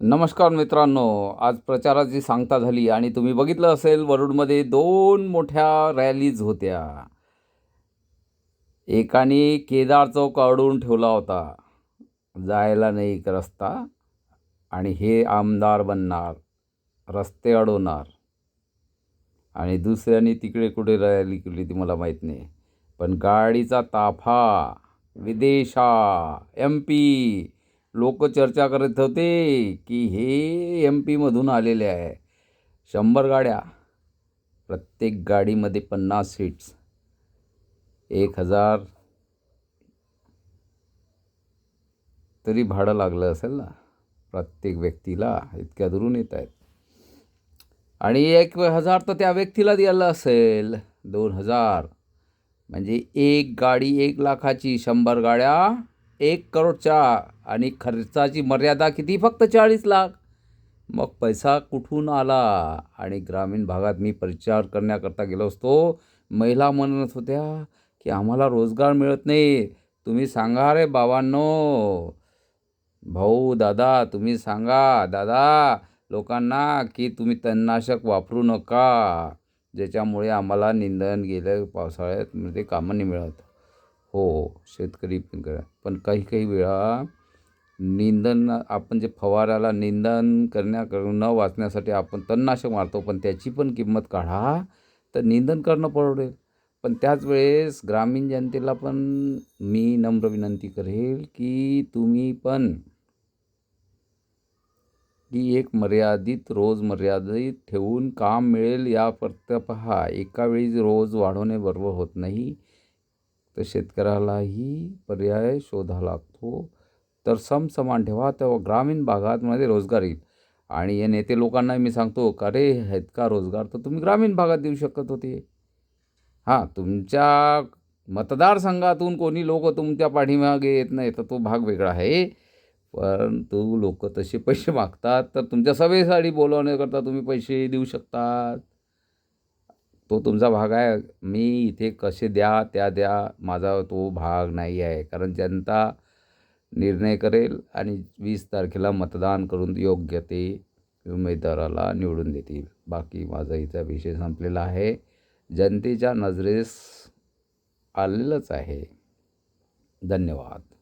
नमस्कार मित्रांनो आज प्रचाराची सांगता झाली आणि तुम्ही बघितलं असेल वरुडमध्ये दोन मोठ्या रॅलीज होत्या. एकाने केदार चौक अडवून ठेवला होता. जायला नाही एक रस्ता आणि हे आमदार बनणार रस्ते अडवणार. आणि दुसऱ्याने तिकडे कुठे रॅली केली ती मला माहीत नाही. पण गाडीचा ताफा विदेशा एम पी लोक चर्चा करत होते की हे एम पीमधून आलेले आहे. शंभर गाड्या प्रत्येक गाडीमध्ये पन्नास सीट्स एक हजार तरी भाडं लागलं असेल ना? प्रत्येक व्यक्तीला इतक्या दुरून येत आहेत. आणि एक हजार तर त्या व्यक्तीला द्यायला असेल. दोन हजार. म्हणजे एक गाडी एक लाखाची शंभर गाड्या एक करोडच्या आणि खर्चाची मर्यादा किती? फक्त चाळीस लाख. मग पैसा कुठून आला? आणि ग्रामीण भागात मी प्रचार करण्याकरता गेलो असतो. महिला म्हणत होत्या की आम्हाला रोजगार मिळत नाही. तुम्ही सांगा रे बाबांनो. भाऊ दादा तुम्ही सांगा. दादा लोकांना की तुम्ही तणनाशक वापरू नका. ज्याच्यामुळे आम्हाला निंदण गेलं. पावसाळ्यात म्हणजे कामं नाही मिळत. हो शेतकरी पण करा पण काही काही वेळा निंदन आपण जे फवाराला निंदन करण्याकडून न वाचण्यासाठी आपण तणनाशक मारतो पण त्याची पण किंमत काढा तर निंदन करणं परवडेल. पण त्याच वेळेस ग्रामीण जनतेला पण मी नम्र विनंती करेल की तुम्ही पण की एक मर्यादित रोज मर्यादित ठेवून काम मिळेल या फक्त पहा. एका वेळी रोज वाढवणे बरोबर होत नाही. तर शेतकऱ्यालाही पर्याय शोधा लागतो. तर समसमान ठेवा तेव्हा ग्रामीण भागातमध्ये रोजगार येईल. आणि या नेते लोकांना मी सांगतो का रे आहेत का रोजगार? तर तुम्ही ग्रामीण भागात देऊ शकत होते. हां तुमच्या मतदारसंघातून कोणी लोक तुमच्या पाठीमागे येत नाही तर तो भाग वेगळा आहे. परंतु लोक तसे पैसे मागतात तर तुमच्या सभेसाठी बोलवण्याकरता तुम्ही पैसे देऊ शकतात. तो तुमचा भाग आहे. मी इथे कसे द्या त्या द्या माझा तो भाग नाही आहे. कारण जनता निर्णय करेल आणि वीस तारखेला मतदान करून योग्य ते उमेदवाराला निवडून देतील. बाकी माझा इथं विषय संपलेला आहे. जनतेच्या नजरेस आलेलंच आहे. धन्यवाद.